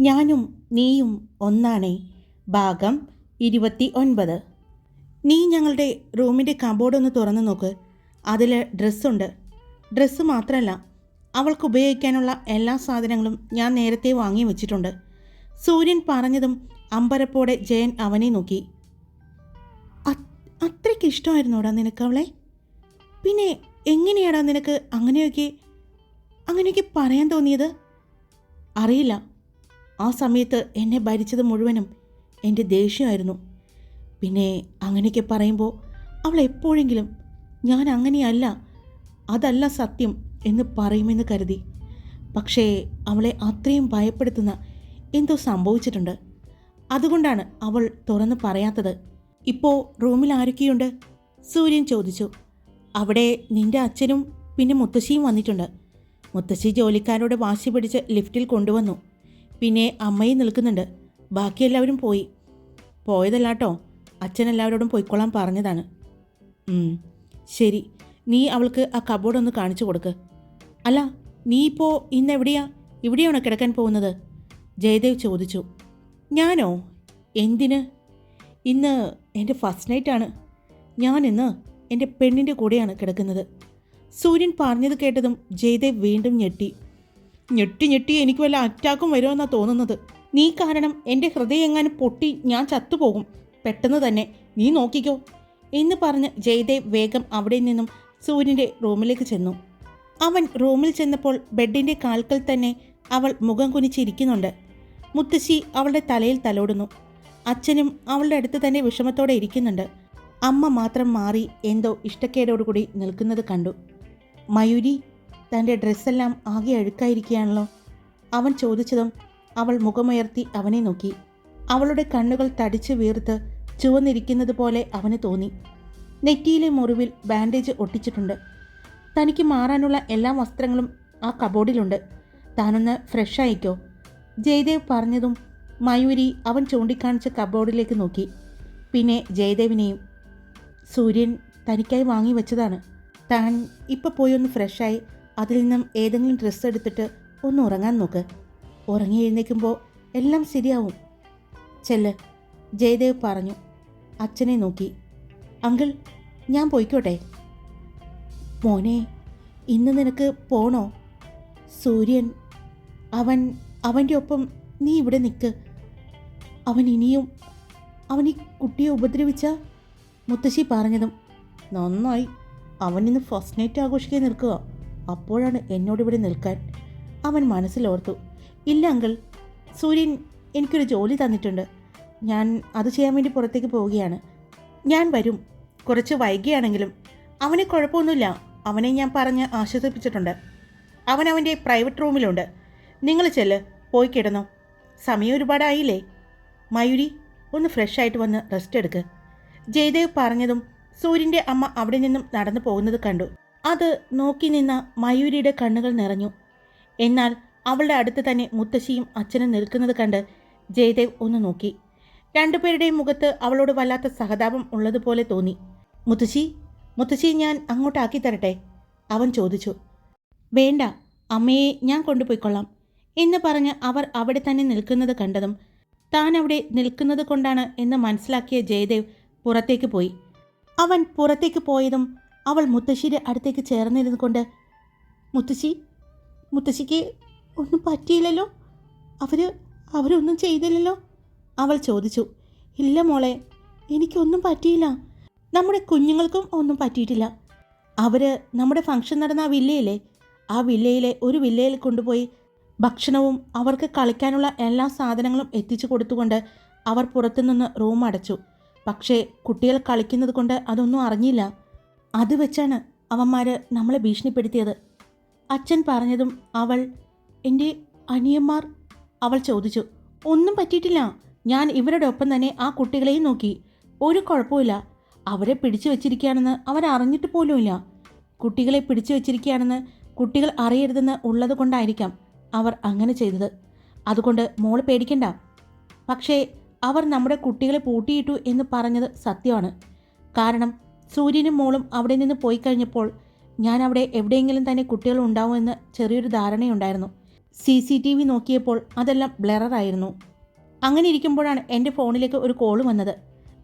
ഞാനും നീയും ഒന്നാണേ. ഭാഗം ഇരുപത്തി ഒൻപത് നീ ഞങ്ങളുടെ റൂമിന്റെ കബോർഡ് ഒന്ന് തുറന്നു നോക്ക്. അതിൽ ഡ്രസ്സുണ്ട് ഡ്രസ്സ് മാത്രമല്ല അവൾക്ക് ഉപയോഗിക്കാനുള്ള എല്ലാ സാധനങ്ങളും ഞാൻ നേരത്തെ വാങ്ങി വെച്ചിട്ടുണ്ട്. സൂര്യൻ പറഞ്ഞതും അമ്പരപ്പോടെ ജയൻ അവനെ നോക്കി. "അത്- അത്രയ്ക്ക് ഇഷ്ടമായിരുന്നോടാ നിനക്ക് അവളെ? പിന്നെ എങ്ങനെയാടാ നിനക്ക് അങ്ങനെയൊക്കെ അങ്ങനെയൊക്കെ പറയാൻ തോന്നിയത്? അറിയില്ല. ആ സമയത്ത് എന്നെ ഭരിച്ചത് മുഴുവനും എന്റെ ദേഷ്യമായിരുന്നു. പിന്നെ അങ്ങനെയൊക്കെ പറയുമ്പോൾ അവൾ എപ്പോഴെങ്കിലും ഞാൻ അങ്ങനെയല്ല അതല്ല സത്യം എന്ന് പറയുമെന്ന് കരുതി. പക്ഷേ അവളെ അത്രയും ഭയപ്പെടുത്തുന്ന എന്തോ സംഭവിച്ചിട്ടുണ്ട്. അതുകൊണ്ടാണ് അവൾ തുറന്ന് പറയാത്തത്. ഇപ്പോൾ റൂമിൽ ആരൊക്കെയുണ്ട്? സൂര്യൻ ചോദിച്ചു. അവിടെ നിന്റെ അച്ഛനും പിന്നെ മുത്തശ്ശിയും വന്നിട്ടുണ്ട്. മുത്തശ്ശി ജോലിക്കാരോട് വാശി പിടിച്ച് ലിഫ്റ്റിൽ കൊണ്ടുവന്നു. പിന്നെ അമ്മയും നിൽക്കുന്നുണ്ട്. ബാക്കി എല്ലാവരും പോയി. പോയതല്ലാട്ടോ. അച്ഛൻ എല്ലാവരോടും പോയിക്കൊള്ളാൻ പറഞ്ഞതാണ്. ശരി. നീ അവൾക്ക് ആ കബോർഡ് ഒന്ന് കാണിച്ചു കൊടുക്ക്. അല്ല നീ ഇപ്പോൾ ഇന്ന് എവിടെയാ? ഇവിടെയാണോ കിടക്കാൻ പോകുന്നത്? ജയദേവ് ചോദിച്ചു. ഞാനോ? എന്തിന്? ഇന്ന് എന്റെ ഫസ്റ്റ് നൈറ്റാണ് ഞാൻ ഇന്ന് എന്റെ പെണ്ണിന്റെ കൂടെയാണ് കിടക്കുന്നത്. സൂര്യൻ പറഞ്ഞത് കേട്ടതും ജയദേവ് വീണ്ടും ഞെട്ടി. ഞെട്ടി ഞെട്ടി എനിക്ക് വല്ല അറ്റാക്കും വരുമെന്നാണ് തോന്നുന്നത്. നീ കാരണം എന്റെ ഹൃദയം എങ്ങാനും പൊട്ടി ഞാൻ ചത്തുപോകും. പെട്ടെന്ന് തന്നെ നീ നോക്കിക്കോ. എന്ന് പറഞ്ഞ് ജയദേവ് വേഗം അവിടെ നിന്നും സൂര്യന്റെ റൂമിലേക്ക് ചെന്നു. അവൻ റൂമിൽ ചെന്നപ്പോൾ ബെഡിന്റെ കാൽക്കൽ തന്നെ അവൾ മുഖം കുനിച്ചിരിക്കുന്നുണ്ട്. മുത്തശ്ശി അവളുടെ തലയിൽ തലോടുന്നു. അച്ഛനും അവളുടെ അടുത്ത് തന്നെ വിഷമത്തോടെ ഇരിക്കുന്നുണ്ട്. അമ്മ മാത്രം മാറി എന്തോ ഇഷ്ടക്കേടോടുകൂടി നിൽക്കുന്നത് കണ്ടു. മയൂരി തന്റെ ഡ്രസ്സെല്ലാം ആകെ അഴുക്കായിരിക്കുകയാണല്ലോ. അവൻ ചോദിച്ചതും അവൾ മുഖമുയർത്തി അവനെ നോക്കി. അവളുടെ കണ്ണുകൾ തടിച്ചു വീർത്ത് ചുവന്നിരിക്കുന്നത് പോലെ അവന് തോന്നി. നെറ്റിയിലെ മുറിവിൽ ബാൻഡേജ് ഒട്ടിച്ചിട്ടുണ്ട്. തനിക്ക് മാറാനുള്ള എല്ലാ വസ്ത്രങ്ങളും ആ കബോർഡിലുണ്ട്. താനൊന്ന് ഫ്രഷ് ആയിക്കോ. ജയദേവ് പറഞ്ഞതും മയൂരി അവൻ ചൂണ്ടിക്കാണിച്ച കബോർഡിലേക്ക് നോക്കി. പിന്നെ ജയദേവിനെയും. സൂര്യൻ തനിക്കായി വാങ്ങി വെച്ചതാണ്. താൻ ഇപ്പോൾ പോയി ഒന്ന് ഫ്രഷായി അതിൽ നിന്നും ഏതെങ്കിലും ഡ്രസ്സ് എടുത്തിട്ട് ഒന്ന് ഉറങ്ങാൻ നോക്ക്. ഉറങ്ങി എഴുന്നേൽക്കുമ്പോൾ എല്ലാം ശരിയാവും. ചെല്ല്. ജയദേവ് പറഞ്ഞു. അച്ഛനെ നോക്കി. അങ്കിൾ ഞാൻ പോയിക്കോട്ടെ? മോനെ ഇന്ന് നിനക്ക് പോണോ? സൂര്യൻ അവൻ അവന്റെ ഒപ്പം നീ ഇവിടെ നിൽക്ക് അവൻ ഇനിയും അവൻ ഈ കുട്ടിയെ ഉപദ്രവിച്ച? മുത്തശ്ശി പറഞ്ഞതും നന്നായി. അവൻ ഇന്ന് ഫസ്റ്റ് നൈറ്റ് ആഘോഷിക്കാൻ നിൽക്കുക. അപ്പോഴാണ് എന്നോടിവിടെ നിൽക്കാൻ അവൻ മനസ്സിലോർത്തു. ഇല്ല അങ്കിൾ. സൂര്യൻ എനിക്കൊരു ജോലി തന്നിട്ടുണ്ട്. ഞാൻ അത് ചെയ്യാൻ വേണ്ടി പുറത്തേക്ക് പോവുകയാണ്. ഞാൻ വരും. കുറച്ച് വൈകിയാണെങ്കിലും അവന് കുഴപ്പമൊന്നുമില്ല. അവനെ ഞാൻ പറഞ്ഞ് ആശ്വസിപ്പിച്ചിട്ടുണ്ട്. അവൻ അവന്റെ പ്രൈവറ്റ് റൂമിലുണ്ട്. നിങ്ങൾ ചെല്ല്. പോയി കിടന്നോ. സമയം ഒരുപാടായില്ലേ? മയൂരി ഒന്ന് ഫ്രഷ് ആയിട്ട് വന്ന് റെസ്റ്റ് എടുക്ക്. ജയദേവ് പറഞ്ഞതും സൂര്യന്റെ അമ്മ അവിടെ നിന്നും നടന്നു പോകുന്നത് കണ്ടു. അത് നോക്കി നിന്ന മയൂരിയുടെ കണ്ണുകൾ നിറഞ്ഞു. എന്നാൽ അവളുടെ അടുത്ത് തന്നെ മുത്തശ്ശിയും അച്ഛനും നിൽക്കുന്നത് കണ്ട് ജയദേവ് ഒന്ന് നോക്കി. രണ്ടുപേരുടെയും മുഖത്ത് അവളോട് വല്ലാത്ത സഹതാപം ഉള്ളതുപോലെ തോന്നി. മുത്തശ്ശി മുത്തശ്ശി ഞാൻ അങ്ങോട്ടാക്കി തരട്ടെ? അവൻ ചോദിച്ചു. വേണ്ട അമ്മയെ ഞാൻ കൊണ്ടുപോയിക്കൊള്ളാം എന്ന് പറഞ്ഞ് അവർ അവിടെ തന്നെ നിൽക്കുന്നത് കണ്ടതും താൻ അവിടെ നിൽക്കുന്നത് കൊണ്ടാണ് എന്ന് മനസ്സിലാക്കിയ ജയദേവ് പുറത്തേക്ക് പോയി. അവൻ പുറത്തേക്ക് പോയതും അവൾ മുത്തശ്ശിയുടെ അടുത്തേക്ക് ചേർന്നിരുന്നു കൊണ്ട് മുത്തശ്ശി മുത്തശ്ശിക്ക് ഒന്നും പറ്റിയില്ലല്ലോ? അവർ അവരൊന്നും ചെയ്തില്ലല്ലോ? അവൾ ചോദിച്ചു. ഇല്ല മോളെ എനിക്കൊന്നും പറ്റിയില്ല. നമ്മുടെ കുഞ്ഞുങ്ങൾക്കും ഒന്നും പറ്റിയിട്ടില്ല. അവർ നമ്മുടെ ഫംഗ്ഷൻ നടന്ന ആ വില്ലയിലെ ആ വില്ലയിലെ ഒരു വില്ലയിൽ കൊണ്ടുപോയി ഭക്ഷണവും അവർക്ക് കളിക്കാനുള്ള എല്ലാ സാധനങ്ങളും എത്തിച്ചു കൊടുത്തുകൊണ്ട് അവർ പുറത്തുനിന്ന് റൂം അടച്ചു. പക്ഷേ കുട്ടികൾ കളിക്കുന്നത് കൊണ്ട് അതൊന്നും അറിഞ്ഞില്ല. അത് വെച്ചാണ് അവന്മാർ നമ്മളെ ഭീഷണിപ്പെടുത്തിയത്. അച്ഛൻ പറഞ്ഞതും അവൾ എന്റെ അനിയന്മാർ അവൾ ചോദിച്ചു. ഒന്നും പറ്റിയിട്ടില്ല. ഞാൻ ഇവരുടെ ഒപ്പം തന്നെ ആ കുട്ടികളെയും നോക്കി. ഒരു കുഴപ്പമില്ല അവരെ പിടിച്ചു വെച്ചിരിക്കുകയാണെന്ന് അവരറിഞ്ഞിട്ട് പോലുമില്ല കുട്ടികളെ പിടിച്ചു വെച്ചിരിക്കുകയാണെന്ന് കുട്ടികൾ അറിയരുതെന്ന് ഉള്ളത് കൊണ്ടായിരിക്കാം അവർ അങ്ങനെ ചെയ്തത്. അതുകൊണ്ട് മോൾ പേടിക്കണ്ട. പക്ഷേ അവർ നമ്മുടെ കുട്ടികളെ പൂട്ടിയിട്ടു എന്ന് പറഞ്ഞത് സത്യമാണ്. കാരണം സൂര്യനും മോളും അവിടെ നിന്ന് പോയി കഴിഞ്ഞപ്പോൾ ഞാൻ അവിടെ എവിടെയെങ്കിലും തന്നെ കുട്ടികൾ ഉണ്ടാവുമെന്ന് ചെറിയൊരു ധാരണയുണ്ടായിരുന്നു. സി സി ടി വി നോക്കിയപ്പോൾ അതെല്ലാം ബ്ലററായിരുന്നു അങ്ങനെ ഇരിക്കുമ്പോഴാണ് എന്റെ ഫോണിലേക്ക് ഒരു കോൾ വന്നത്.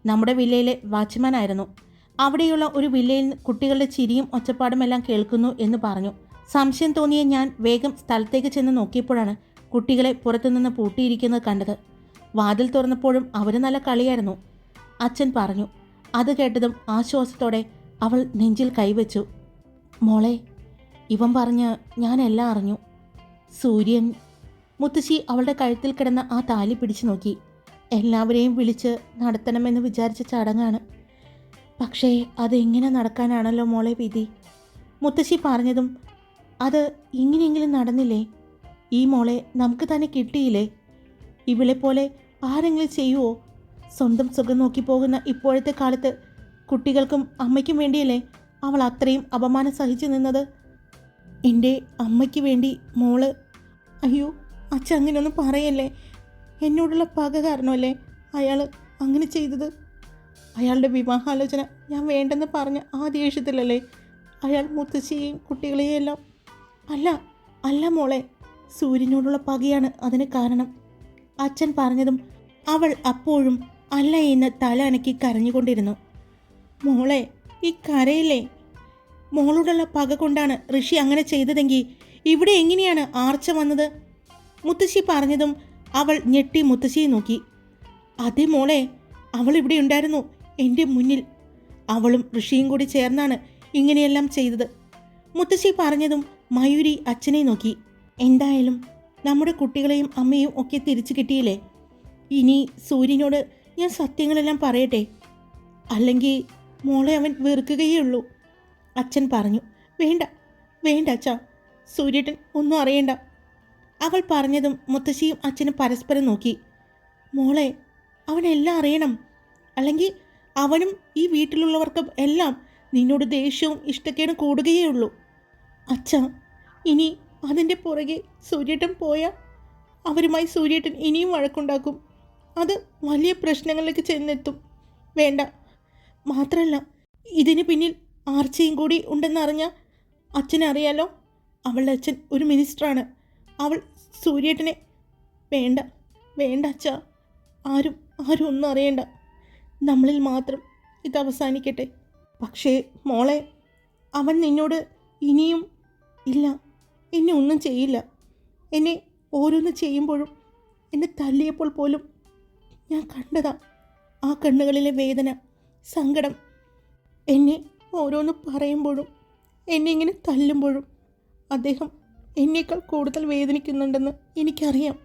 നമ്മുടെ വില്ലയിലെ വാച്ച്മാൻ ആയിരുന്നു. അവിടെയുള്ള ഒരു വില്ലയിൽ കുട്ടികളുടെ ചിരിയും ഒച്ചപ്പാടും എല്ലാം കേൾക്കുന്നു എന്ന് പറഞ്ഞു. സംശയം തോന്നിയ ഞാൻ വേഗം സ്ഥലത്തേക്ക് ചെന്ന് നോക്കിയപ്പോഴാണ് കുട്ടികളെ പുറത്തുനിന്ന് പൂട്ടിയിരിക്കുന്നത് കണ്ടത്. വാതിൽ തുറന്നപ്പോഴും അവർ നല്ല കളിയായിരുന്നു. അച്ഛൻ പറഞ്ഞു അത് കേട്ടതും ആശ്വാസത്തോടെ അവൾ നെഞ്ചിൽ കൈവച്ചു. മോളെ ഇവൻ പറഞ്ഞ് ഞാൻ എല്ലാം അറിഞ്ഞു. സൂര്യൻ മുത്തശ്ശി അവളുടെ കഴുത്തിൽ കിടന്ന ആ താലി പിടിച്ചു നോക്കി. എല്ലാവരെയും വിളിച്ച് നടത്തണമെന്ന് വിചാരിച്ച ചടങ്ങാണ്. പക്ഷേ അതെങ്ങനെ നടക്കാനാണല്ലോ മോളെ വിധി? മുത്തശ്ശി പറഞ്ഞതും അത് ഇങ്ങനെയെങ്കിലും നടന്നില്ലേ? ഈ മോളെ നമുക്ക് തന്നെ കിട്ടിയില്ലേ? ഇവളെ പോലെ ആരെങ്കിലും ചെയ്യുവോ? സ്വന്തം സുഖം നോക്കി പോകുന്ന ഇപ്പോഴത്തെ കാലത്ത് കുട്ടികൾക്കും അമ്മയ്ക്കും വേണ്ടിയല്ലേ അവൾ അത്രയും അപമാനം സഹിച്ചു നിന്നത്? എന്റെ അമ്മയ്ക്ക് വേണ്ടി മോൾ അയ്യോ അച്ഛ അങ്ങനെയൊന്നും പറയല്ലേ? എന്നോടുള്ള പക കാരണമല്ലേ അയാൾ അങ്ങനെ ചെയ്തത്? അയാളുടെ വിവാഹാലോചന ഞാൻ വേണ്ടെന്ന് പറഞ്ഞ ആ ദേഷ്യത്തിലല്ലേ അയാൾ മുത്തശ്ശിയെയും കുട്ടികളെയും എല്ലാം? അല്ല അല്ല മോളെ സൂര്യനോടുള്ള പകയാണ് അതിന് കാരണം. അച്ഛൻ പറഞ്ഞതും അവൾ അപ്പോഴും അല്ല എന്ന് തല അനക്കി കരഞ്ഞുകൊണ്ടിരുന്നു. മോളെ ഈ കരയില്ലേ? മോളോടുള്ള പക കൊണ്ടാണ് ഋഷി അങ്ങനെ ചെയ്തതെങ്കിൽ ഇവിടെ എങ്ങനെയാണ് ആർച്ച വന്നത്? മുത്തശ്ശി പറഞ്ഞതും അവൾ ഞെട്ടി മുത്തശ്ശിയെ നോക്കി. അതേ മോളെ അവൾ ഇവിടെ ഉണ്ടായിരുന്നു എന്റെ മുന്നിൽ. അവളും ഋഷിയും കൂടി ചേർന്നാണ് ഇങ്ങനെയെല്ലാം ചെയ്തത്. മുത്തശ്ശി പറഞ്ഞതും മയൂരി അച്ഛനെ നോക്കി. എന്തായാലും നമ്മുടെ കുട്ടികളെയും അമ്മയും ഒക്കെ തിരിച്ചു കിട്ടിയില്ലേ? ഇനി സൂര്യനോട് ഞാൻ സത്യങ്ങളെല്ലാം പറയട്ടെ? അല്ലെങ്കിൽ മോളെ അവൻ വെറുക്കുകയേ ഉള്ളൂ അച്ഛൻ പറഞ്ഞു വേണ്ട വേണ്ട അച്ഛാ സൂര്യട്ടൻ ഒന്നും അറിയണ്ട. അവൾ പറഞ്ഞതും മുത്തശ്ശിയും അച്ഛനും പരസ്പരം നോക്കി. മോളെ അവനെല്ലാം അറിയണം. അല്ലെങ്കിൽ അവനും ഈ വീട്ടിലുള്ളവർക്കും എല്ലാം നിന്നോട് ദേഷ്യവും ഇഷ്ടക്കേടും കൂടുകയേ ഉള്ളൂ അച്ഛ ഇനി അതിന്റെ പുറകെ സൂര്യേട്ടൻ പോയാൽ അവരുമായി സൂര്യേട്ടൻ ഇനിയും വഴക്കുണ്ടാക്കും. അത് വലിയ പ്രശ്നങ്ങളിലേക്ക് ചെന്നെത്തും. വേണ്ട. മാത്രമല്ല ഇതിന് പിന്നിൽ ആർച്ചയും കൂടി ഉണ്ടെന്നറിഞ്ഞ അച്ഛനറിയാലോ? അവളുടെ അച്ഛൻ ഒരു മിനിസ്റ്ററാണ്. അവൾ സൂര്യേട്ടനെ വേണ്ട വേണ്ട അച്ഛ. ആരും ആരും ഒന്നും അറിയേണ്ട. നമ്മളിൽ മാത്രം ഇത് അവസാനിക്കട്ടെ. പക്ഷേ മോളെ അവൻ നിന്നോട് ഇനിയും ഇല്ല. എന്നെ ഒന്നും ചെയ്യില്ല. എന്നെ ഓരോന്ന് ചെയ്യുമ്പോഴും എന്നെ തല്ലിയപ്പോൾ പോലും ഞാൻ കണ്ടതാ. ആ കണ്ണുകളിലെ വേദന സങ്കടം എന്നെ ഓരോന്ന് പറയുമ്പോഴും എന്നെ ഇങ്ങനെ തല്ലുമ്പോഴും അദ്ദേഹം എന്നേക്കാൾ കൂടുതൽ വേദനിക്കുന്നുണ്ടെന്ന് എനിക്കറിയാം.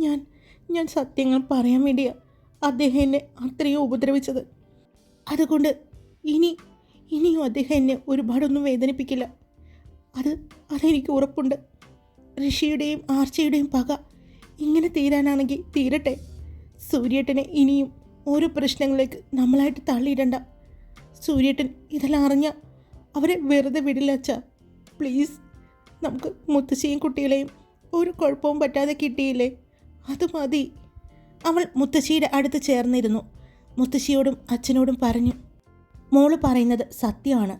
ഞാൻ ഞാൻ സത്യങ്ങൾ പറയാൻ വേണ്ടിയാണ് അദ്ദേഹം എന്നെ അത്രയും ഉപദ്രവിച്ചത്. അതുകൊണ്ട് ഇനി ഇനിയും അദ്ദേഹം എന്നെ ഒരുപാടൊന്നും വേദനിപ്പിക്കില്ല. അത് അതെനിക്ക് ഉറപ്പുണ്ട്. ഋഷിയുടെയും ആർച്ചയുടെയും പക ഇങ്ങനെ തീരാനാണെങ്കിൽ തീരട്ടെ. സൂര്യേട്ടനെ ഇനിയും ഓരോ പ്രശ്നങ്ങളിലേക്ക് നമ്മളായിട്ട് തള്ളിയിടണ്ട. സൂര്യേട്ടൻ ഇതെല്ലാം അറിഞ്ഞ അവരെ വെറുതെ വിടില്ല അച്ഛാ. പ്ലീസ് നമുക്ക് മുത്തശ്ശിയും കുട്ടികളെയും ഒരു കുഴപ്പവും പറ്റാതെ കിട്ടിയില്ലേ? അത് മതി. അവൾ മുത്തശ്ശിയുടെ അടുത്ത് ചേർന്നിരുന്നു. മുത്തശ്ശിയോടും അച്ഛനോടും പറഞ്ഞു. മോൾ പറയുന്നത് സത്യമാണ്.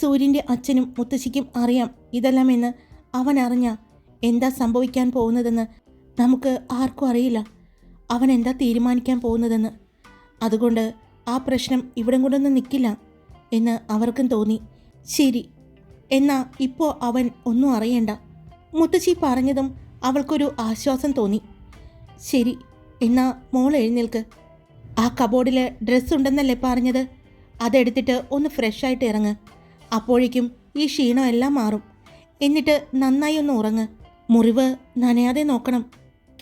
സൂര്യന്റെ അച്ഛനും മുത്തശ്ശിക്കും അറിയാം ഇതെല്ലാം എന്ന് അവൻ അറിഞ്ഞ എന്താ സംഭവിക്കാൻ പോകുന്നതെന്ന് നമുക്ക് ആർക്കും അറിയില്ല. അവൻ എന്താ തീരുമാനിക്കാൻ പോകുന്നതെന്ന്. അതുകൊണ്ട് ആ പ്രശ്നം ഇവിടം കൊണ്ടൊന്നും നിൽക്കില്ല എന്ന് അവർക്കും തോന്നി. ശരി എന്നാ ഇപ്പോൾ അവൻ ഒന്നും അറിയണ്ട. മുത്തശ്ശി പറഞ്ഞതും അവൾക്കൊരു ആശ്വാസം തോന്നി. ശരി എന്നാ മോൾ എഴുന്നേൽക്ക്. ആ കബോർഡിൽ ഡ്രസ്സ് ഉണ്ടെന്നല്ലേ പറഞ്ഞത്? അതെടുത്തിട്ട് ഒന്ന് ഫ്രഷായിട്ട് ഇറങ്ങ്. അപ്പോഴേക്കും ഈ ക്ഷീണം എല്ലാം മാറും. എന്നിട്ട് നന്നായി ഒന്ന് ഉറങ്ങ്. മുറിവ് നനയാതെ നോക്കണം.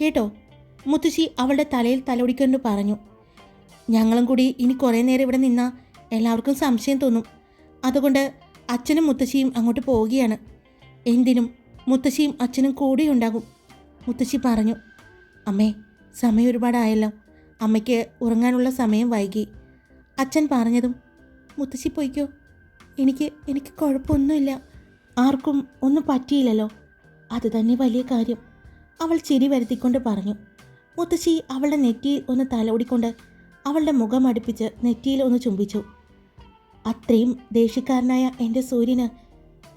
കേട്ടോ? മുത്തശ്ശി അവളുടെ തലയിൽ തലോടിക്കൊണ്ട് പറഞ്ഞു ഞങ്ങളും കൂടി ഇനി കുറേ നേരം ഇവിടെ നിന്നാൽ എല്ലാവർക്കും സംശയം തോന്നും. അതുകൊണ്ട് അച്ഛനും മുത്തശ്ശിയും അങ്ങോട്ട് പോവുകയാണ്. എന്തിനും മുത്തശ്ശിയും അച്ഛനും കൂടെ ഉണ്ടാകും മുത്തശ്ശി പറഞ്ഞു. അമ്മേ സമയം ഒരുപാടായല്ലോ. അമ്മയ്ക്ക് ഉറങ്ങാനുള്ള സമയം വൈകി. അച്ഛൻ പറഞ്ഞതും മുത്തശ്ശി പോയിക്കോ. എനിക്ക് എനിക്ക് കുഴപ്പമൊന്നുമില്ല. ആർക്കും ഒന്നും പറ്റിയില്ലല്ലോ. അത് തന്നെ വലിയ കാര്യം അവൾ ചിരി വരുത്തിക്കൊണ്ട് പറഞ്ഞു. മുത്തശ്ശി അവളുടെ നെറ്റിയിൽ ഒന്ന് തലോടിക്കൊണ്ട് അവളുടെ മുഖം അടുപ്പിച്ച് നെറ്റിയിൽ ഒന്ന് ചുംബിച്ചു. അത്രയും ദേഷ്യക്കാരനായ എന്റെ സൂര്യന്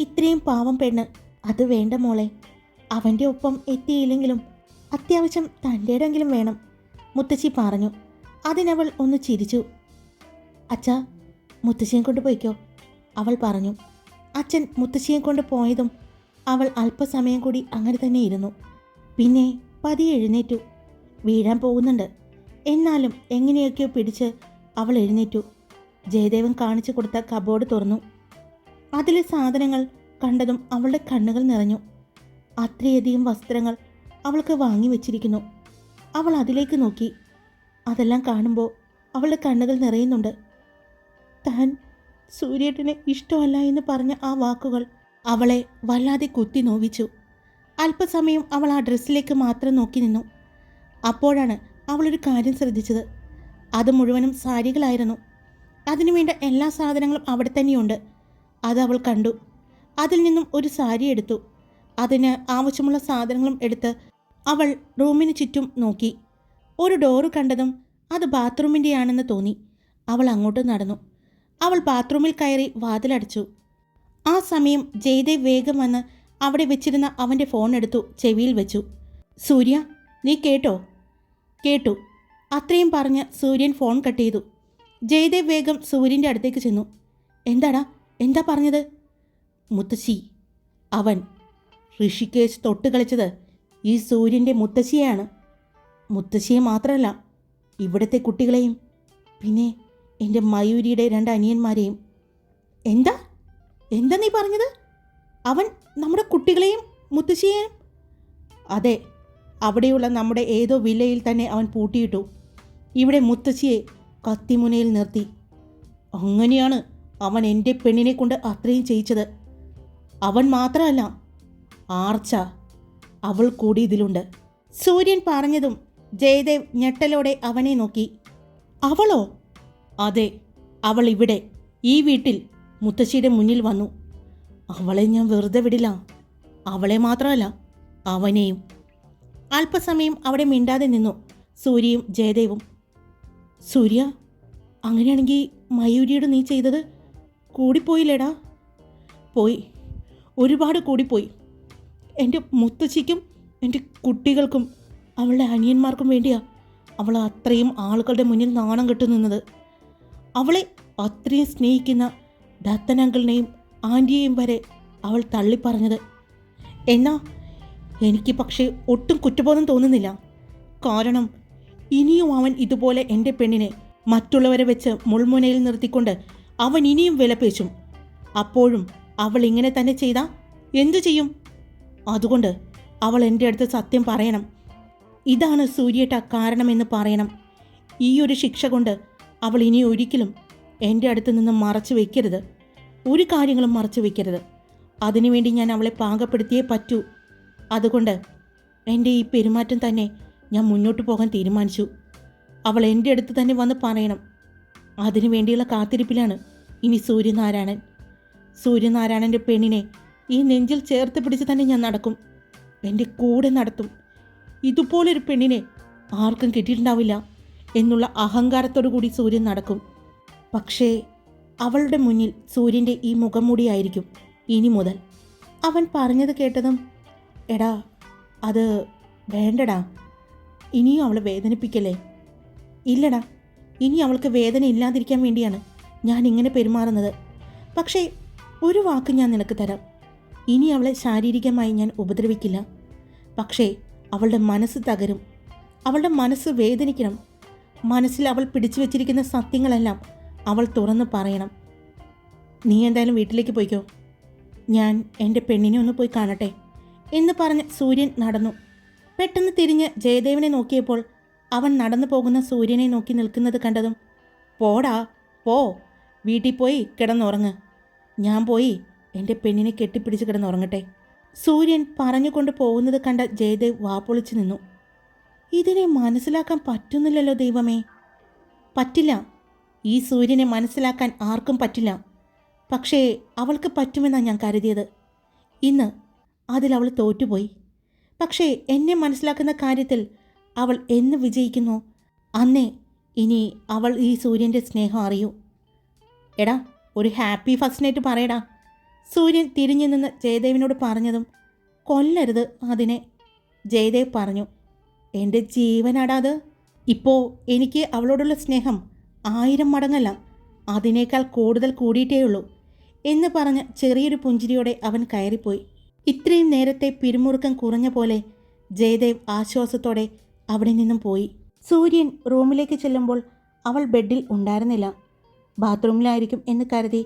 ഇത്രയും പാവം പെണ്ണ് അത് വേണ്ട മോളെ. അവന്റെ ഒപ്പം എത്തിയില്ലെങ്കിലും അത്യാവശ്യം തന്റെടെങ്കിലും വേണം. മുത്തശ്ശി പറഞ്ഞു. അതിനവൾ ഒന്ന് ചിരിച്ചു. അച്ഛ മുത്തശ്ശിയെ കൊണ്ട് പോയിക്കോ അവൾ പറഞ്ഞു. അച്ഛൻ മുത്തശ്ശിയെ കൊണ്ട് പോയതും അവൾ അല്പസമയം കൂടി അങ്ങനെ തന്നെ ഇരുന്നു. പിന്നെ പതിയെ എഴുന്നേറ്റു. വീഴാൻ പോകുന്നുണ്ട്. എന്നാലും എങ്ങനെയൊക്കെയോ പിടിച്ച് അവൾ എഴുന്നേറ്റു. ജയദേവൻ കാണിച്ചു കൊടുത്ത കബോർഡ് തുറന്നു. അതിലെ സാധനങ്ങൾ കണ്ടതും അവളുടെ കണ്ണുകൾ നിറഞ്ഞു. അത്രയധികം വസ്ത്രങ്ങൾ അവൾക്ക് വാങ്ങി വെച്ചിരിക്കുന്നു. അവൾ അതിലേക്ക് നോക്കി. അതെല്ലാം കാണുമ്പോൾ അവളുടെ കണ്ണുകൾ നിറയുന്നുണ്ട്. താൻ സൂര്യേട്ടനെ ഇഷ്ടമല്ല എന്ന് പറഞ്ഞ ആ വാക്കുകൾ അവളെ വല്ലാതെ കുത്തി നോവിച്ചു. അല്പസമയം അവൾ ആ ഡ്രസ്സിലേക്ക് മാത്രം നോക്കി നിന്നു. അപ്പോഴാണ് അവളൊരു കാര്യം ശ്രദ്ധിച്ചത്. അത് മുഴുവനും സാരികളായിരുന്നു. അതിനുവേണ്ട എല്ലാ സാധനങ്ങളും അവിടെ തന്നെയുണ്ട്. അത് അവൾ കണ്ടു. അതിൽ നിന്നും ഒരു സാരി എടുത്തു. അതിന് ആവശ്യമുള്ള സാധനങ്ങളും എടുത്ത് അവൾ റൂമിന് ചുറ്റും നോക്കി. ഒരു ഡോറ് കണ്ടതും അത് ബാത്റൂമിന്റെയാണെന്ന് തോന്നി. അവൾ അങ്ങോട്ട് നടന്നു. അവൾ ബാത്റൂമിൽ കയറി വാതിലടച്ചു. ആ സമയം ജയദേവ് വേഗം വന്ന് അവിടെ വെച്ചിരുന്ന അവന്റെ ഫോൺ എടുത്തു ചെവിയിൽ വെച്ചു. സൂര്യ നീ കേട്ടോ? കേട്ടു. അത്രയും പറഞ്ഞ് സൂര്യൻ ഫോൺ കട്ട് ചെയ്തു. ജയദേവ് വേഗം സൂര്യന്റെ അടുത്തേക്ക് ചെന്നു. എന്താടാ? എന്താ പറഞ്ഞത്? മുത്തശ്ശി. അവൻ. ഋഷികേശ് തൊട്ട് കളിച്ചത് ഈ സൂര്യന്റെ മുത്തശ്ശിയാണ്. മുത്തശ്ശിയെ മാത്രമല്ല ഇവിടുത്തെ കുട്ടികളെയും പിന്നെ എന്റെ മയൂരിയുടെ രണ്ട് അനിയന്മാരെയും. എന്താ? എന്താ നീ പറഞ്ഞത്? അവൻ നമ്മുടെ കുട്ടികളെയും മുത്തശ്ശിയെയും? അതെ അവിടെയുള്ള നമ്മുടെ ഏതോ വില്ലയിൽ തന്നെ അവൻ പൂട്ടിയിട്ടു. ഇവിടെ മുത്തശ്ശിയെ കത്തിമുനയിൽ നിർത്തി. അങ്ങനെയാണ് അവൻ എന്റെ പെണ്ണിനെ കൊണ്ട് അത്രയും ചെയ്യിച്ചത്. അവൻ മാത്രമല്ല ആർച്ച അവൾ കൂടി ഇതിലുണ്ട്. സൂര്യൻ പറഞ്ഞതും ജയദേവ് ഞെട്ടലോടെ അവനെ നോക്കി. അവളോ? അതെ അവൾ ഇവിടെ ഈ വീട്ടിൽ മുത്തശ്ശിയുടെ മുന്നിൽ വന്നു. അവളെ ഞാൻ വെറുതെ വിടില്ല. അവളെ മാത്രമല്ല അവനെയും അല്പസമയം അവിടെ മിണ്ടാതെ നിന്നു. സൂര്യയും ജയദേവും. സൂര്യ അങ്ങനെയാണെങ്കിൽ മയൂരിയോട് നീ ചെയ്തത് കൂടിപ്പോയില്ലേടാ? പോയി. ഒരുപാട് കൂടിപ്പോയി. എന്റെ മുത്തശ്ശിക്കും എന്റെ കുട്ടികൾക്കും അവളുടെ അനിയന്മാർക്കും വേണ്ടിയാ അവൾ അത്രയും ആളുകളുടെ മുന്നിൽ നാണം കെട്ടു നിന്നത്. അവളെ അത്രയും സ്നേഹിക്കുന്ന ദത്തനങ്കിളിനെയും ആന്റിയെയും വരെ അവൾ തള്ളിപ്പറഞ്ഞത്. എന്നാ എനിക്ക് പക്ഷേ ഒട്ടും കുറ്റബോധം തോന്നുന്നില്ല. കാരണം ഇനിയും അവൻ ഇതുപോലെ എന്റെ പെണ്ണിനെ മറ്റുള്ളവരെ വെച്ച് മുൾമുനയിൽ നിർത്തിക്കൊണ്ട് അവൻ ഇനിയും വിലപേശും അപ്പോഴും അവൾ ഇങ്ങനെ തന്നെ ചെയ്താ? എന്തു ചെയ്യും? അതുകൊണ്ട് അവൾ എന്റെ അടുത്ത് സത്യം പറയണം. ഇതാണ് സൂര്യേട്ട കാരണമെന്ന് പറയണം. ഈ ഒരു ശിക്ഷ കൊണ്ട് അവൾ ഇനി ഒരിക്കലും എന്റെ അടുത്ത് നിന്ന് മറച്ചു വയ്ക്കരുത് ഒരു കാര്യങ്ങളും മറച്ചു വയ്ക്കരുത് അതിനുവേണ്ടി ഞാൻ അവളെ പാകപ്പെടുത്തിയേ പറ്റൂ. അതുകൊണ്ട് എന്റെ ഈ പെരുമാറ്റം തന്നെ ഞാൻ മുന്നോട്ട് പോകാൻ തീരുമാനിച്ചു. അവൾ എന്റെ അടുത്ത് തന്നെ വന്ന് പറയണം. അതിനു വേണ്ടിയുള്ള കാത്തിരിപ്പിലാണ് ഇനി സൂര്യനാരായണൻ. സൂര്യനാരായണന്റെ പെണ്ണിനെ ഈ നെഞ്ചിൽ ചേർത്ത് പിടിച്ച് തന്നെ ഞാൻ നടക്കും. എന്റെ കൂടെ നടത്തും. ഇതുപോലൊരു പെണ്ണിനെ ആർക്കും കിട്ടിയിട്ടുണ്ടാവില്ല എന്നുള്ള അഹങ്കാരത്തോടു കൂടി സൂര്യൻ നടക്കും. പക്ഷേ അവളുടെ മുന്നിൽ സൂര്യന്റെ ഈ മുഖംമൂടിയായിരിക്കും ഇനി മുതൽ. അവൻ പറഞ്ഞത് കേട്ടതും എടാ അത് വേണ്ടടാ. ഇനിയും അവളെ വേദനിപ്പിക്കല്ലേ? ഇല്ലടാ ഇനി അവൾക്ക് വേദന ഇല്ലാതിരിക്കാൻ വേണ്ടിയാണ് ഞാൻ ഇങ്ങനെ പെരുമാറുന്നത്. പക്ഷേ ഒരു വാക്ക് ഞാൻ നിനക്ക് തരാം. ഇനി അവളെ ശാരീരികമായി ഞാൻ ഉപദ്രവിക്കില്ല. പക്ഷേ അവളുടെ മനസ്സ് തകരും. അവളുടെ മനസ്സ് വേദനിക്കണം. മനസ്സിൽ അവൾ പിടിച്ചു വച്ചിരിക്കുന്ന സത്യങ്ങളെല്ലാം അവൾ തുറന്ന് പറയണം. നീ എന്തായാലും വീട്ടിലേക്ക് പോയിക്കോ. ഞാൻ എന്റെ പെണ്ണിനെ ഒന്ന് പോയി കാണട്ടെ. എന്ന് പറഞ്ഞ് സൂര്യൻ നടന്നു. പെട്ടെന്ന് തിരിഞ്ഞ് ജയദേവനെ നോക്കിയപ്പോൾ അവൻ നടന്നു പോകുന്ന സൂര്യനെ നോക്കി നിൽക്കുന്നത് കണ്ടതും പോടാ പോ. വീട്ടിൽ പോയി കിടന്നുറങ്ങ്. ഞാൻ പോയി എന്റെ പെണ്ണിനെ കെട്ടിപ്പിടിച്ച് കിടന്നുറങ്ങട്ടെ. സൂര്യൻ പറഞ്ഞുകൊണ്ട് പോകുന്നത് കണ്ട ജയദേവ് വാപ്പൊളിച്ചു നിന്നു. ഇതിനെ മനസ്സിലാക്കാൻ പറ്റുന്നില്ലല്ലോ ദൈവമേ. പറ്റില്ല. ഈ സൂര്യനെ മനസ്സിലാക്കാൻ ആർക്കും പറ്റില്ല. പക്ഷേ അവൾക്ക് പറ്റുമെന്നാണ് ഞാൻ കരുതിയത്. ഇന്ന് അതിൽ അവൾ തോറ്റുപോയി. പക്ഷേ എന്നെ മനസ്സിലാക്കുന്ന കാര്യത്തിൽ അവൾ എന്ന് വിജയിക്കുന്നു. അന്നേ ഇനി അവൾ ഈ സൂര്യന്റെ സ്നേഹം അറിയൂ. എടാ ഒരു ഹാപ്പി ഫസ്റ്റ് നൈറ്റ് പറയടാ. സൂര്യൻ തിരിഞ്ഞു നിന്ന് ജയദേവിനോട് പറഞ്ഞതും കൊല്ലരുത് അതിനെ. ജയദേവ് പറഞ്ഞു എന്റെ ജീവനാടാത് ഇപ്പോൾ എനിക്ക് അവളോടുള്ള സ്നേഹം ആയിരം മടങ്ങല്ല. അതിനേക്കാൾ കൂടുതൽ കൂടിയിട്ടേയുള്ളൂ. എന്ന് പറഞ്ഞ് ചെറിയൊരു പുഞ്ചിരിയോടെ അവൻ കയറിപ്പോയി. ഇത്രയും നേരത്തെ പിരിമുറുക്കം കുറഞ്ഞ പോലെ ജയദേവ് ആശ്വാസത്തോടെ അവിടെ നിന്നും പോയി. സൂര്യൻ റൂമിലേക്ക് ചെല്ലുമ്പോൾ അവൾ ബെഡിൽ ഉണ്ടായിരുന്നില്ല. ബാത്റൂമിലായിരിക്കും എന്ന് കരുതി.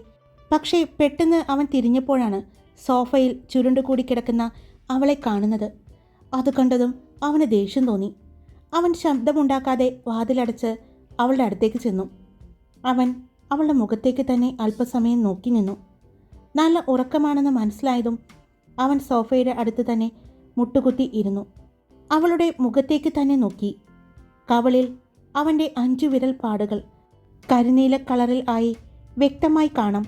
പക്ഷേ പെട്ടെന്ന് അവൻ തിരിഞ്ഞപ്പോഴാണ് സോഫയിൽ ചുരുണ്ടുകൂടി കിടക്കുന്ന അവളെ കാണുന്നത്. അത് കണ്ടതും അവന് ദേഷ്യം തോന്നി. അവൻ ശബ്ദമുണ്ടാക്കാതെ വാതിലടച്ച് അവളുടെ അടുത്തേക്ക് ചെന്നു. അവൻ അവളുടെ മുഖത്തേക്ക് തന്നെ അല്പസമയം നോക്കി നിന്നു. നല്ല ഉറക്കമാണെന്ന് മനസ്സിലായതും അവൻ സോഫയുടെ അടുത്ത് തന്നെ മുട്ടുകുത്തി ഇരുന്നു. അവളുടെ മുഖത്തേക്ക് തന്നെ നോക്കി. കവളിൽ അവന്റെ അഞ്ചു വിരൽ പാടുകൾ കരിനീല കളറിൽ ആയി വ്യക്തമായി കാണാം.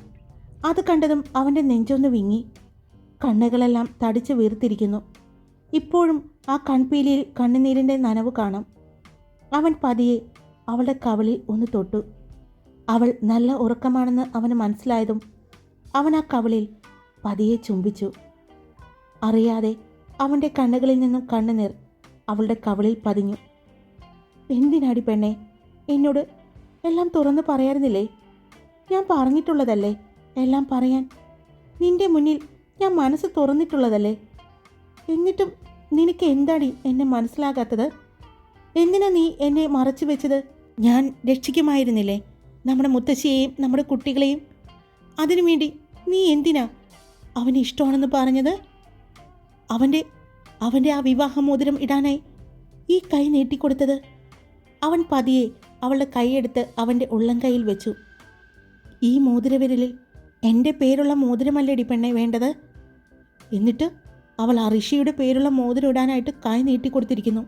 അത് കണ്ടതും അവന്റെ നെഞ്ചൊന്ന് വിങ്ങി. കണ്ണുകളെല്ലാം തടിച്ച് വീർത്തിരിക്കുന്നു. ഇപ്പോഴും ആ കൺപീലിയിൽ കണ്ണുനീരിന്റെ നനവ് കാണാം. അവൻ പതിയെ അവളുടെ കവളിൽ ഒന്ന് തൊട്ടു. അവൾ നല്ല ഉറക്കമാണെന്ന് അവന് മനസ്സിലായതും അവൻ ആ കവളിൽ പതിയെ ചുംബിച്ചു. അറിയാതെ അവന്റെ കണ്ണുകളിൽ നിന്നും കണ്ണുനീർ അവളുടെ കവളിൽ പതിഞ്ഞു. എന്തിനാടി പെണ്ണെ? എന്നോട് എല്ലാം തുറന്ന് പറയാറുന്നില്ലേ? ഞാൻ പറഞ്ഞിട്ടുള്ളതല്ലേ? എല്ലാം പറയാൻ നിന്റെ മുന്നിൽ ഞാൻ മനസ്സ് തുറന്നിട്ടുള്ളതല്ലേ? എന്നിട്ടും നിനക്ക് എന്താടി എന്നെ മനസ്സിലാകാത്തത്? എന്തിനാ നീ എന്നെ മറച്ചു വെച്ചത്? ഞാൻ രക്ഷിക്കുമായിരുന്നില്ലേ? നമ്മുടെ മുത്തശ്ശിയെയും നമ്മുടെ കുട്ടികളെയും? അതിനുവേണ്ടി നീ എന്തിനാ അവന് ഇഷ്ടമാണെന്ന് പറഞ്ഞത്? അവന്റെ അവന്റെ ആ വിവാഹമോതിരം ഇടാനായി ഈ കൈ നീട്ടിക്കൊടുത്തത് അവൻ പതിയെ അവളുടെ കൈയെടുത്ത് അവന്റെ ഉള്ളം കൈയിൽ വെച്ചു. ഈ മോതിരവിരലിൽ എന്റെ പേരുള്ള മോതിരമല്ലേടി പെണ്ണെ വേണ്ടത്? എന്നിട്ട് അവൾ ആ ഋഷിയുടെ പേരുള്ള മോതിരം ഇടാനായിട്ട് കൈ നീട്ടിക്കൊടുത്തിരിക്കുന്നു.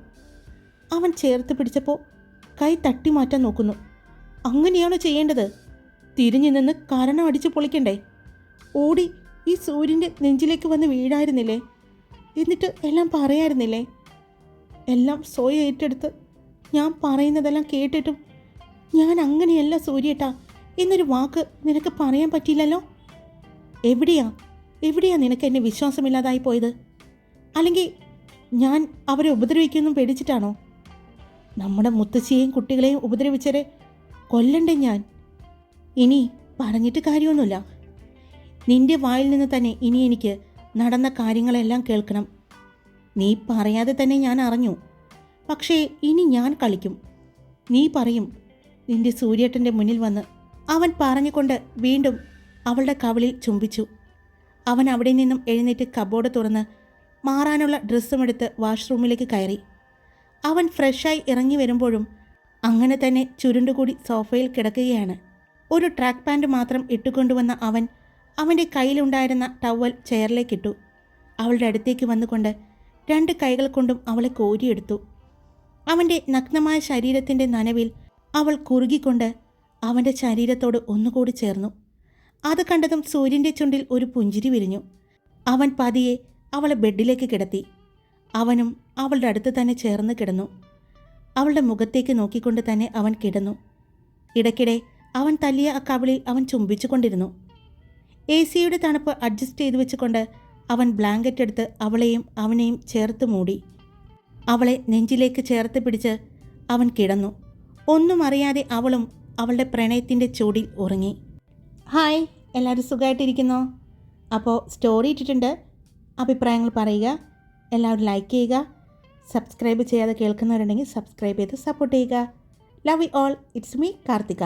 അവൻ ചേർത്ത് പിടിച്ചപ്പോൾ കൈ തട്ടി മാറ്റാൻ നോക്കുന്നു. അങ്ങനെയാണോ ചെയ്യേണ്ടത്? തിരിഞ്ഞു നിന്ന് കരണം അടിച്ച് പൊളിക്കണ്ടേ? ഓടി ഈ സൂര്യന്റെ നെഞ്ചിലേക്ക് വന്ന് വീഴായിരുന്നില്ലേ? എന്നിട്ട് എല്ലാം പറയായിരുന്നില്ലേ? എല്ലാം സോയ ഏറ്റെടുത്ത് ഞാൻ പറയുന്നതെല്ലാം കേട്ടിട്ടും ഞാൻ അങ്ങനെയല്ല സൂര്യേട്ടാ എന്നൊരു വാക്ക് നിനക്ക് പറയാൻ പറ്റിയില്ലല്ലോ? എവിടെയാ? എവിടെയാ നിനക്ക് എന്നെ വിശ്വാസമില്ലാതായി പോയത്? അല്ലെങ്കിൽ ഞാൻ അവരെ ഉപദ്രവിക്കുമെന്നും പേടിച്ചിട്ടാണോ? നമ്മുടെ മുത്തശ്ശിയെയും കുട്ടികളെയും ഉപദ്രവിച്ചരെ കൊല്ലണ്ടേ ഞാൻ? ഇനി പറഞ്ഞിട്ട് കാര്യമൊന്നുമില്ല. നിന്റെ വായിൽ നിന്ന് തന്നെ ഇനി എനിക്ക് നടന്ന കാര്യങ്ങളെല്ലാം കേൾക്കണം. നീ പറയാതെ തന്നെ ഞാൻ അറിഞ്ഞു. പക്ഷേ ഇനി ഞാൻ കളിക്കും. നീ പറയും നിന്റെ സൂര്യേട്ടന്റെ മുന്നിൽ വന്ന് അവൻ പറഞ്ഞുകൊണ്ട് വീണ്ടും അവളുടെ കവിളിൽ ചുംബിച്ചു. അവൻ അവിടെ നിന്നും എഴുന്നേറ്റ് കബോർഡ് തുറന്ന് മാറാനുള്ള ഡ്രസ്സുമെടുത്ത് വാഷ്റൂമിലേക്ക് കയറി. അവൻ ഫ്രഷായി ഇറങ്ങി വരുമ്പോഴും അങ്ങനെ തന്നെ ചുരുണ്ടുകൂടി സോഫയിൽ കിടക്കുകയാണ്. ഒരു ട്രാക്ക് പാന്റ് മാത്രം ഇട്ടുകൊണ്ടുവന്ന അവൻ അവന്റെ കയ്യിലുണ്ടായിരുന്ന ടവൽ ചെയറിലേക്കിട്ടു അവളുടെ അടുത്തേക്ക് വന്നുകൊണ്ട് രണ്ട് കൈകൾ കൊണ്ടും അവളെ കോരിയെടുത്തു. അവന്റെ നഗ്നമായ ശരീരത്തിന്റെ നനവിൽ അവൾ കുറുകിക്കൊണ്ട് അവന്റെ ശരീരത്തോട് ഒന്നുകൂടി ചേർന്നു. അത് കണ്ടതും സൂര്യന്റെ ചുണ്ടിൽ ഒരു പുഞ്ചിരി വിരിഞ്ഞു. അവൻ പതിയെ അവളെ ബെഡിലേക്ക് കിടത്തി. അവനും അവളുടെ അടുത്ത് തന്നെ ചേർന്ന് കിടന്നു. അവളുടെ മുഖത്തേക്ക് നോക്കിക്കൊണ്ട് തന്നെ അവൻ കിടന്നു. ഇടയ്ക്കിടെ അവൻ തല്ലിയ ആ കവിളിൽ അവൻ ചുംബിച്ചുകൊണ്ടിരുന്നു. എ സിയുടെ തണുപ്പ് അഡ്ജസ്റ്റ് ചെയ്തു വെച്ചുകൊണ്ട് അവൻ ബ്ലാങ്കറ്റ് എടുത്ത് അവളെയും അവനെയും ചേർത്ത് മൂടി. അവളെ നെഞ്ചിലേക്ക് ചേർത്ത് പിടിച്ച് അവൻ കിടന്നു. ഒന്നും അറിയാതെ അവളും അവളുടെ പ്രണയത്തിന്റെ ചൂടിൽ ഉറങ്ങി. ഹായ് എല്ലാവരും സുഖമായിട്ടിരിക്കുന്നോ? അപ്പോൾ സ്റ്റോറി ഇട്ടിട്ടുണ്ട്. അഭിപ്രായങ്ങൾ പറയുക. എല്ലാവരും ലൈക്ക് ചെയ്യുക. സബ്സ്ക്രൈബ് ചെയ്യാതെ കേൾക്കുന്നവരുണ്ടെങ്കിൽ സബ്സ്ക്രൈബ് ചെയ്ത് സപ്പോർട്ട് ചെയ്യുക. Love you all. It's me Karthika.